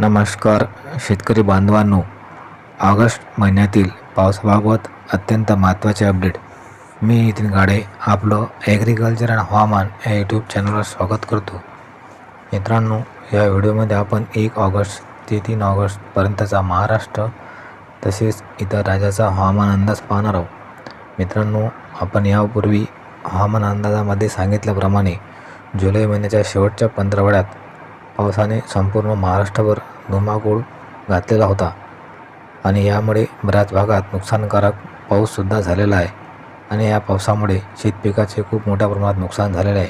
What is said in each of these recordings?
नमस्कार शेतकरी बांधवांनो. ऑगस्ट महिन्यातील पावसाबाबत अत्यंत महत्त्वाचे अपडेट. मी नितीन गाडे आपलं ॲग्रिकल्चर अँड हवामान या यूट्यूब चॅनलवर स्वागत करतो. मित्रांनो या व्हिडिओमध्ये आपण एक ऑगस्ट ते तीन ऑगस्टपर्यंतचा महाराष्ट्र तसेच इतर राज्याचा हवामान अंदाज पाहणार आहोत. मित्रांनो आपण यापूर्वी हवामान अंदाजामध्ये सांगितल्याप्रमाणे जुलै महिन्याच्या शेवटच्या पंधरवड्यात पावसाने संपूर्ण महाराष्ट्रभर धुमाकूळ घातलेला होता. आणि यामुळे बऱ्याच भागात नुकसानकारक पाऊससुद्धा झालेला आहे. आणि या पावसामुळे शेतपिकाचे खूप मोठ्या प्रमाणात नुकसान झालेले आहे.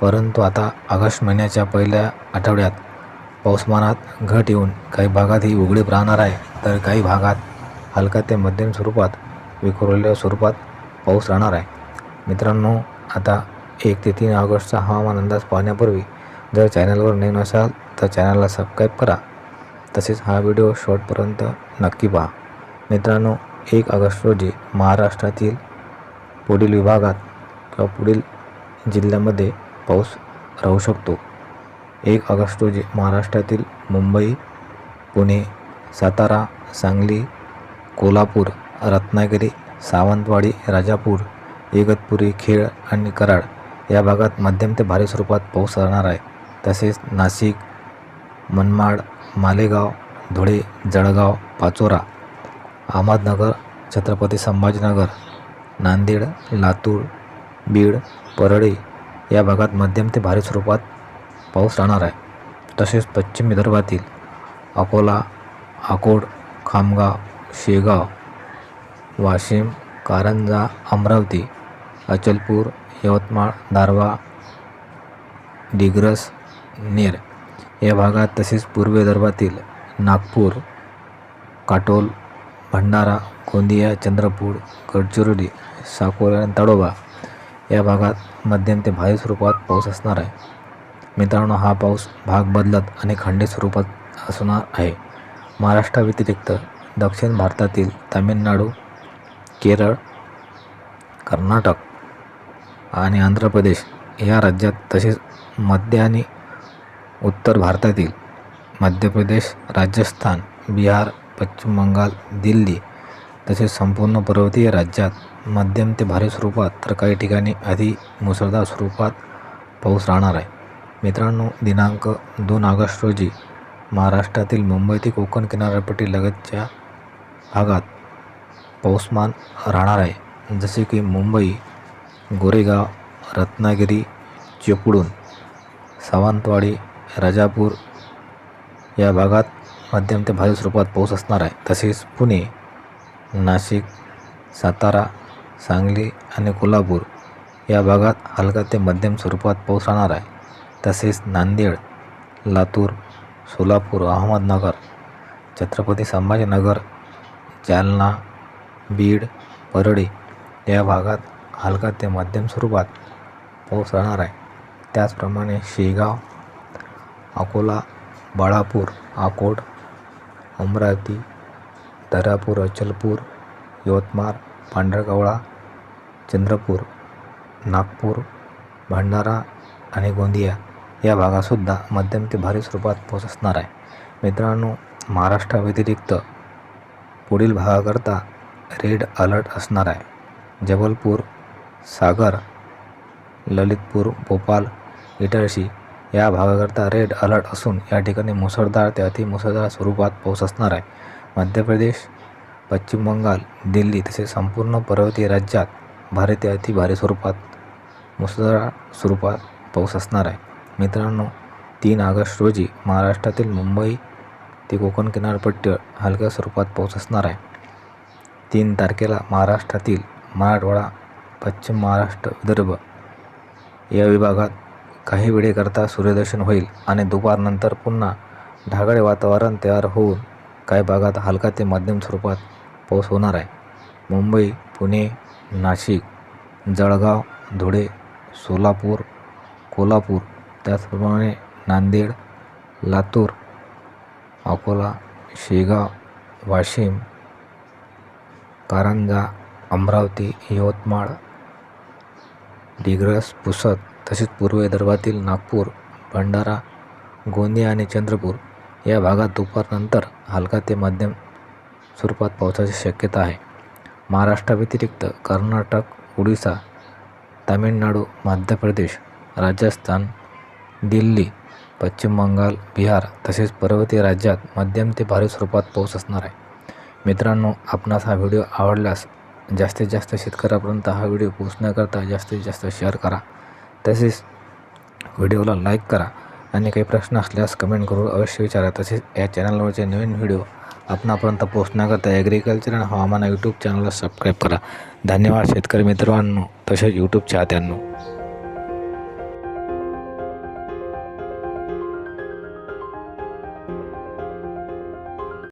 परंतु आता ऑगस्ट महिन्याच्या पहिल्या आठवड्यात पाऊसमानात घट येऊन काही भागात ही उघडीप राहणार आहे. तर काही भागात हलका ते मध्यम स्वरूपात विखुरलेल्या स्वरूपात पाऊस राहणार आहे. मित्रांनो आता एक ते तीन ऑगस्टचा हवामान अंदाज पाहण्यापूर्वी जर चॅनलवर नवीन असाल तर चॅनलला सबस्क्राईब करा. तसेच हा व्हिडिओ शॉर्टपर्यंत नक्की पहा. मित्रांनो एक ऑगस्ट रोजी महाराष्ट्रातील पुढील विभागात किंवा पुढील जिल्ह्यामध्ये पाऊस राहू शकतो. एक ऑगस्ट रोजी महाराष्ट्रातील मुंबई पुणे सातारा सांगली कोल्हापूर रत्नागिरी सावंतवाडी राजापूर इगतपुरी खेड आणि कराड या भागात मध्यम ते भारी स्वरूपात पाऊस राहणार आहे. तसेच नाशिक मनमाड मालेगाव धुळे जळगाव पाचोरा अहमदनगर छत्रपती संभाजीनगर नांदेड लातूर बीड परळी या भागात मध्यम ते भारी स्वरूपात पाऊस राहणार आहे. तसेच पश्चिम विदर्भातील अकोला अकोड खामगाव शेगाव वाशिम कारंजा अमरावती अचलपूर यवतमाळ दारवा दिग्रस नेर. या भागात तसेच पूर्व विदर्भातील नागपूर काटोल भंडारा गोंदिया चंद्रपूर गडचिरोली साकोरा आणि ताडोबा या भागात मध्यम ते भारी स्वरूपात पाऊस असणार आहे. मित्रांनो हा पाऊस भाग बदलत आणि खंडित स्वरूपात असणार आहे. महाराष्ट्राव्यतिरिक्त दक्षिण भारतातील तामिळनाडू केरळ कर्नाटक आणि आंध्र प्रदेश या राज्यात तसेच मध्य आणि उत्तर भारतातील मध्य प्रदेश राजस्थान बिहार पश्चिम बंगाल दिल्ली तसेच संपूर्ण पर्वतीय राज्यात मध्यम ते भारी स्वरूपात तर काही ठिकाणी अति मुसळधार स्वरूपात पाऊस राहणार आहे. मित्रांनो दिनांक दोन ऑगस्ट रोजी महाराष्ट्रातील मुंबई ते कोकण किनारपट्टी लगतच्या भागात पाऊसमान राहणार आहे. जसे की मुंबई गोरेगाव रत्नागिरी चिपळूण सावंतवाडी राजापूर या भागात मध्यम ते भारी स्वरूपात पाऊस असणार आहे. तसेच पुणे नाशिक सातारा सांगली आणि कोल्हापूर या भागात हलका ते मध्यम स्वरूपात पाऊस राहणार आहे. तसेच नांदेड लातूर सोलापूर अहमदनगर छत्रपती संभाजीनगर जालना बीड परळी या भागात हलका ते मध्यम स्वरूपात पाऊस राहणार आहे. त्याचप्रमाणे शेगाव अकोला बाळापूर अकोट अमरावती दर्यापूर अचलपूर यवतमाळ पांढरकवळा चंद्रपूर नागपूर भंडारा आणि गोंदिया या भागातसुद्धा मध्यम ते भारी स्वरूपात पाऊस असणार आहे. मित्रांनो महाराष्ट्राव्यतिरिक्त पुढील भागाकरता रेड अलर्ट असणार आहे. जबलपूर सागर ललितपूर भोपाल इटरशी या भागाकरता रेड अलर्ट असून या ठिकाणी मुसळधार ते अतिमुसळधार स्वरूपात पाऊस असणार आहे. मध्य प्रदेश पश्चिम बंगाल दिल्ली तसेच संपूर्ण पर्वतीय राज्यात भारी ते अति भारी स्वरूपात मुसळधार स्वरूपात पाऊस असणार आहे. मित्रांनो तीन ऑगस्ट रोजी महाराष्ट्रातील मुंबई ते कोकण किनारपट्टी हलक्या स्वरूपात पाऊस असणार आहे. तीन तारखेला महाराष्ट्रातील मराठवाडा पश्चिम महाराष्ट्र विदर्भ या विभागात काही वेळेकरता सूर्यदर्शन होईल आणि दुपारनंतर पुन्हा ढागाळे वातावरण तयार होऊन काही भागात हलका ते मध्यम स्वरूपात पाऊस होणार आहे. मुंबई पुणे नाशिक जळगाव धुळे सोलापूर कोल्हापूर त्याचप्रमाणे नांदेड लातूर अकोला शेगाव वाशिम कारंजा अमरावती यवतमाळ डिग्रस पुसद तसेच पूर्व विदर्भातील नागपूर भंडारा गोंदिया आणि चंद्रपूर या भागात दुपारनंतर हलका ते मध्यम स्वरूपात पावसाची शक्यता आहे. महाराष्ट्राव्यतिरिक्त कर्नाटक उडिसा तामिळनाडू मध्य प्रदेश राजस्थान दिल्ली पश्चिम बंगाल बिहार तसेच पर्वतीय राज्यात मध्यम ते भारी स्वरूपात पाऊस असणार आहे. मित्रांनो आपणास हा व्हिडिओ आवडल्यास जास्तीत जास्त शेतकऱ्यापर्यंत हा व्हिडिओ पोहोचण्याकरता जास्तीत जास्त शेअर करा. तसेच व्हिडिओला लाईक करा आणि काही प्रश्न असल्यास कमेंट करून अवश्य विचारा. तसेच या चॅनलवरचे नवीन व्हिडिओ आपणापर्यंत पोहोचण्याकरता ॲग्रिकल्चर आणि हवामान यूट्यूब चॅनलला सबस्क्राईब करा. धन्यवाद शेतकरी मित्रांनो. तसेच यूट्यूब चाहत्यांनो